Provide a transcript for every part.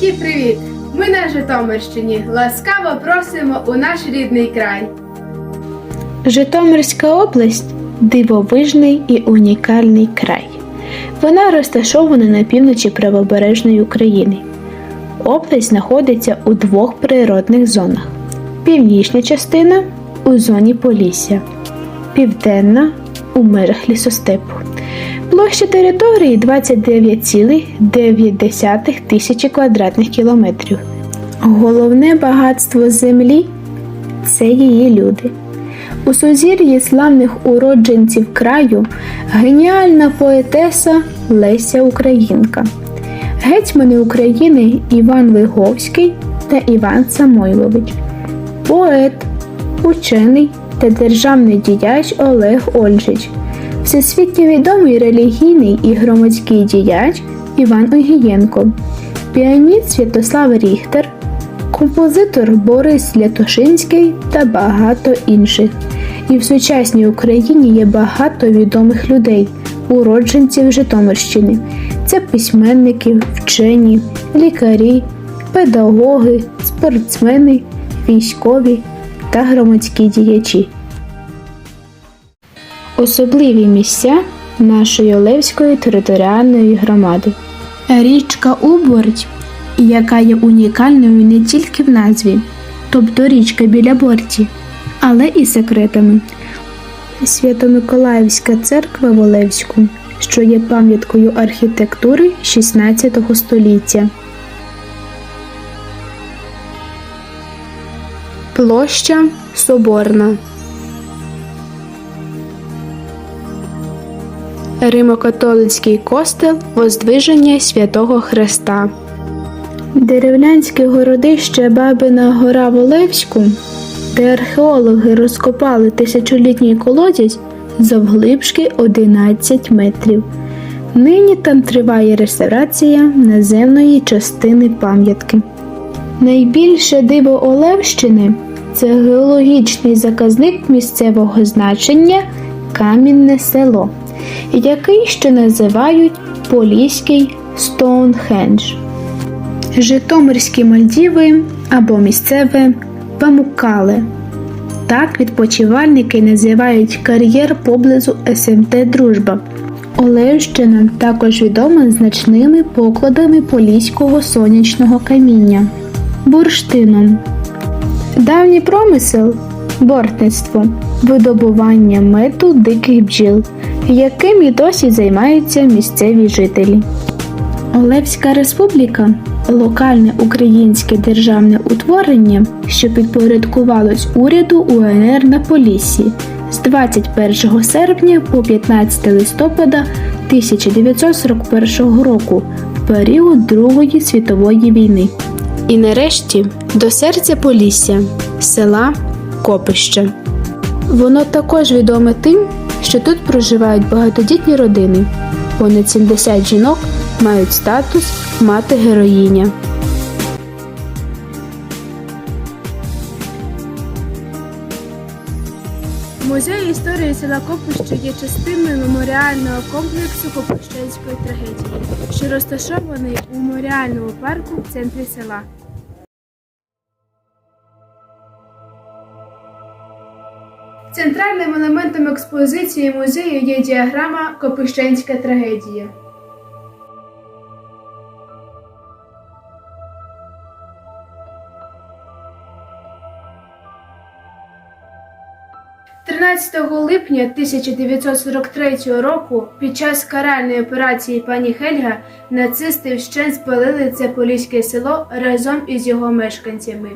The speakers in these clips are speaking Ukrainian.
Невеличкий привіт! Ми на Житомирщині. Ласкаво просимо у наш рідний край. Житомирська область дивовижний і унікальний край. Вона розташована на півночі правобережної України. Область знаходиться у двох природних зонах: північна частина у зоні Полісся, південна у межах лісостепу. Площа території 29,9 тисячі квадратних кілометрів. Головне багатство землі це її люди. У сузір'ї славних уродженців краю геніальна поетеса Леся Українка, гетьмани України Іван Виговський та Іван Самойлович, поет, учений та державний діяч Олег Ольжич, всесвітньо відомий релігійний і громадський діяч Іван Огієнко, піаніст Святослав Ріхтер, композитор Борис Лятошинський та багато інших. І в сучасній Україні є багато відомих людей, уродженців Житомирщини. Це письменники, вчені, лікарі, педагоги, спортсмени, військові та громадські діячі. Особливі місця нашої Олевської територіальної громади. Річка Уборть, яка є унікальною не тільки в назві, тобто річка біля борті, але і секретами. Свято-Миколаївська церква в Олевську, що є пам'яткою архітектури 16 століття. Площа Соборна. Римо-католицький костел Воздвиження Святого Христа. Деревлянське городище Бабина Гора в Олевську, де археологи розкопали тисячолітній колодязь завглибшки 11 метрів. Нині там триває реставрація наземної частини пам'ятки. Найбільше диво Олевщини це геологічний заказник місцевого значення Камінне село, який ще називають Поліський Стоунхендж. Житомирські Мальдіви або місцеве Памукале. Так відпочивальники називають кар'єр поблизу СМТ Дружба. Олевщина також відома значними покладами поліського сонячного каміння, бурштином. Давній промисел бортництво, видобування меду диких бджіл, яким і досі займаються місцеві жителі. Олевська республіка локальне українське державне утворення, що підпорядкувалось уряду УНР на Поліссі з 21 серпня по 15 листопада 1941 року в період Другої світової війни. І нарешті до серця Полісся, села Копище. Воно також відоме тим, що тут проживають багатодітні родини. Понад 70 жінок мають статус мати героїня. Музей історії села Копище є частиною меморіального комплексу Копищенської трагедії, що розташований у меморіальному парку в центрі села. Центральним елементом експозиції музею є діаграма Копищенська трагедія. – 13 липня 1943 року під час каральної операції пані Хельга нацисти вщент спалили це поліське село разом із його мешканцями.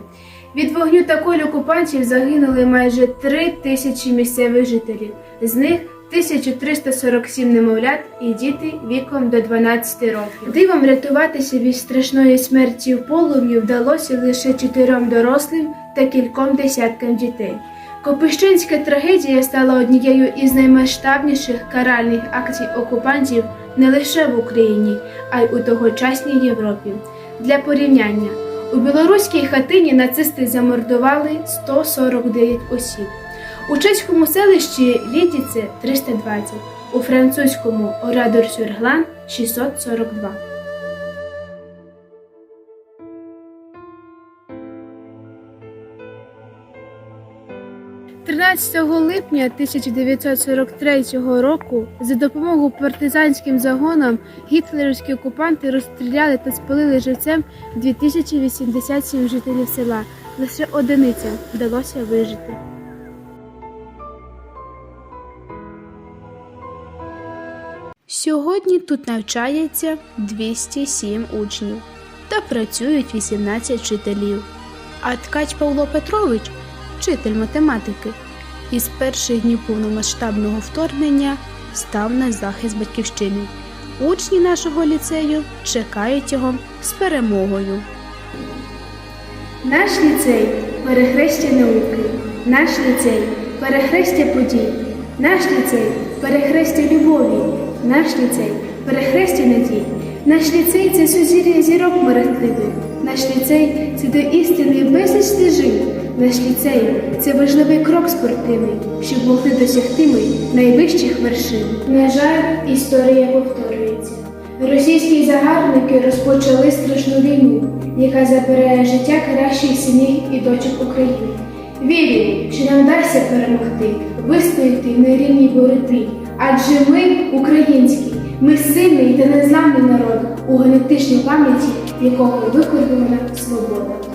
Від вогню та куль окупантів загинули майже три тисячі місцевих жителів, з них 1347 немовлят і діти віком до 12 років. Дивом врятуватися від страшної смерті в полум'ї вдалося лише чотирьом дорослим та кільком десяткам дітей. Копищенська трагедія стала однією із наймасштабніших каральних акцій окупантів не лише в Україні, а й у тогочасній Європі. Для порівняння у білоруській хатині нацисти замордували 149 осіб. У чеському селищі Літіце 320, у французькому Орадор-Сюрглан 642. 17 липня 1943 року за допомогою партизанським загонам гітлерівські окупанти розстріляли та спалили живцем 2087 жителів села. Лише одиницям вдалося вижити. Сьогодні тут навчається 207 учнів та працюють 18 вчителів. А ткач Павло Петрович, вчитель математики, із перших днів повномасштабного вторгнення став на захист батьківщини. Учні нашого ліцею чекають його з перемогою. Наш ліцей перехрестя науки, наш ліцей перехрестя подій, наш ліцей перехрестя любові, наш ліцей перехрестя надій, наш ліцей це сузір'я зірок мерехтливих, наш ліцей це до істини безліч стежин, наш ліцей це важливий крок спортивний, щоб могли досягти ми найвищих вершин. На жаль, історія повторюється. Російські загарбники розпочали страшну війну, яка забирає життя кращих синів і дочок України. Вірю, що нам вдасться перемогти, вистояти в нерівній боротьбі. Адже ми українські, ми сильний та незламний народ, у генетичній пам'яті якого викорбувана свобода.